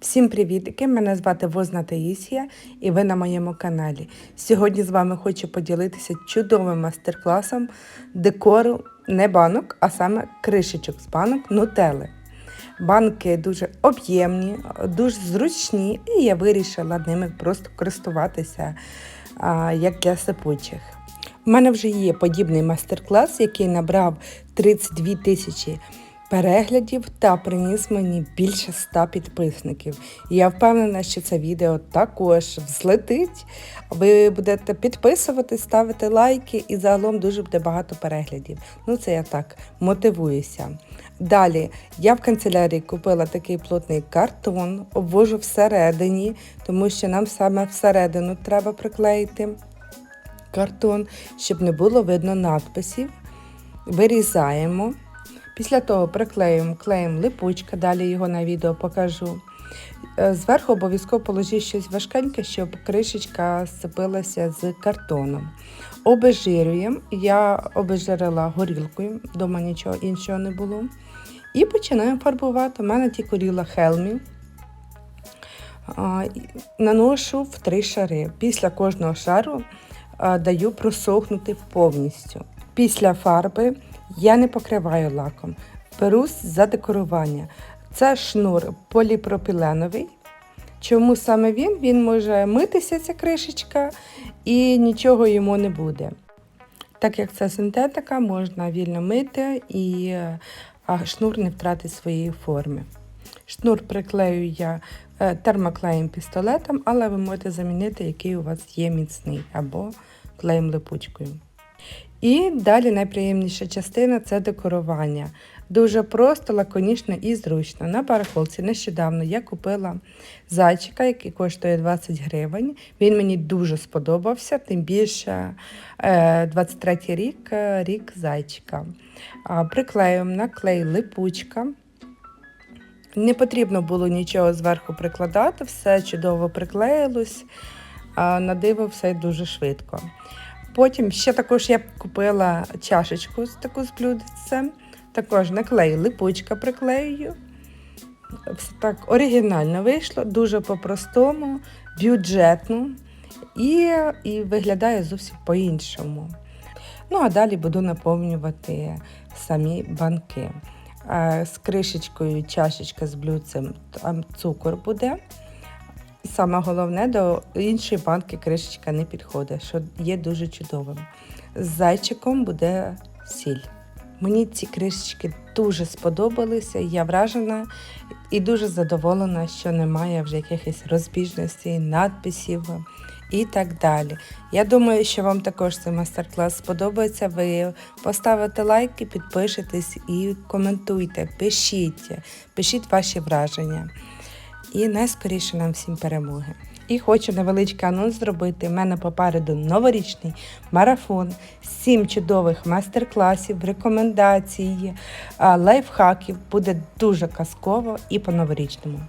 Всім привітки! Мене звати Возна Таїсія і ви на моєму каналі. Сьогодні з вами хочу поділитися чудовим майстер-класом декору не банок, а саме кришечок з банок нутели. Банки дуже об'ємні, дуже зручні, і я вирішила ними просто користуватися а, як для сипучих. У мене вже є подібний майстер-клас, який набрав 32 тисячі переглядів та приніс мені більше 100 підписників. І я впевнена, що це відео також взлетить. Ви будете підписуватись, ставити лайки і загалом дуже буде багато переглядів. Ну, це я так мотивуюся. Далі я в канцелярії купила такий плотний картон, обвожу всередині, тому що нам саме всередину треба приклеїти картон, щоб не було видно надписів. Вирізаємо. Після того приклеюємо клеєм липучка, далі його на відео покажу. Е, Зверху обов'язково положіть щось важкеньке, щоб кришечка сцепилася з картоном. Обезжирюємо. Я обезжирила горілкою, вдома нічого іншого не було. І починаємо фарбувати. У мене ті коріла хелмі. Наношу в три шари. Після кожного шару даю просохнути повністю. Після фарби я не покриваю лаком. Берусь за декорування. Це шнур поліпропіленовий. Чому саме він? Він може митися, ця кришечка, і нічого йому не буде. Так як це синтетика, можна вільно мити і шнур не втратить своєї форми. Шнур приклею я е, термоклеєм пістолетом, але ви можете замінити, який у вас є міцний, або клеєм липучкою. І далі найприємніша частина це декорування. Дуже просто, лаконічно і зручно. На барахолці нещодавно я купила зайчика, який коштує 20 гривень. Він мені дуже сподобався, тим більше 23 рік е, рік зайчика. Приклеюємо на клей липучка. Не потрібно було нічого зверху прикладати, все чудово приклеїлось, а на диво все дуже швидко. Потім ще також я купила чашечку таку з блюдцем. Також наклею липучка приклею. Все так оригінально вийшло, дуже по-простому, бюджетно і, і виглядає зовсім по-іншому. Ну, а далі буду наповнювати самі банки. З кришечкою чашечка з блюдцем там цукор буде. Саме головне, до іншої банки кришечка не підходить, що є дуже чудовим. З зайчиком буде сіль. Мені ці кришечки дуже сподобалися, я вражена і дуже задоволена, що немає вже якихось розбіжностей, надписів і так далі. Я думаю, що вам також цей майстер-клас сподобається. Ви поставите лайки, підпишитесь і коментуйте, пишіть, пишіть ваші враження. І найскоріше нам всім перемоги. І хочу невеличкий анонс зробити. У мене попереду новорічний марафон, сім чудових майстер-класів, рекомендацій, лайфхаків. Буде дуже казково і по-новорічному.